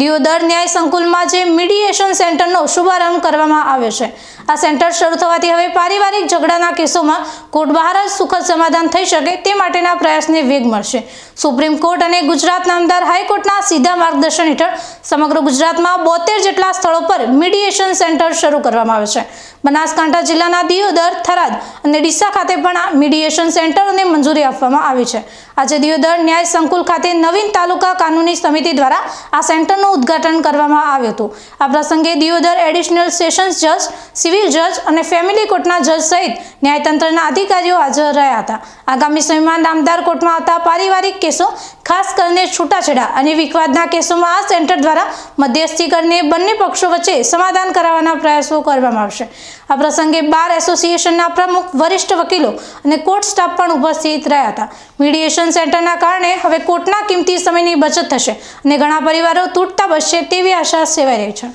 દિયોદર ન્યાય સંકુલમાં જે મીડિયેશન સેન્ટરનો શુભારંભ કરવામાં આવ્યો છે. આ સેન્ટર શરૂ થવાથી હવે પારિવારિક ઝઘડાના કેસોમાં કોર્ટ બહાર જ સુખદ સમાધાન થઈ શકે તે માટેના પ્રયાસને વેગ મળશે. સુપ્રીમ કોર્ટ અને ગુજરાત નામદાર હાઈકોર્ટના સીધા માર્ગદર્શન હેઠળ સમગ્ર ગુજરાતમાં બોતેર જેટલા સ્થળો પર મીડિયેશન સેન્ટર શરૂ કરવામાં આવે છે. બનાસકાંઠા જિલ્લાના દિયોદર, થરાદ અને ડીસા ખાતે પણ આ મીડિયેશન સેન્ટરોને મંજૂરી આપવામાં આવી છે. આજે દિયોદર ન્યાય સંકુલ ખાતે નવીન તાલુકા કાનૂની સમિતિ દ્વારા આ સેન્ટરનું ઉદ્ઘાટન કરવામાં આવ્યું હતું. આ પ્રસંગે દિયોદર એડિશનલ સેશન્સ જજ સિવિલ જજ અને ફેમિલી કોર્ટના જજ સહિત ન્યાયતંત્રના અધિકારીઓ હાજર રહ્યા હતા. આગામી સમયમાં નામદાર કોર્ટમાં આવતા પારિવારિક કેસો, ખાસ કરીને છૂટાછેડા અને વિખવાદના કેસોમાં આ સેન્ટર દ્વારા મધ્યસ્થી કરીને બંને પક્ષો વચ્ચે સમાધાન કરાવવાના પ્રયાસો કરવામાં આવશે. આ પ્રસંગે બાર એસોસિએશનના પ્રમુખ, વરિષ્ઠ વકીલો અને કોર્ટ સ્ટાફ પણ ઉપસ્થિત રહ્યા હતા. મીડિયેશન સેન્ટરના કારણે હવે કોર્ટના કિંમતી સમયની બચત થશે અને ઘણા પરિવારો તૂટતા બચશે તેવી આશા સેવાઈ રહી છે.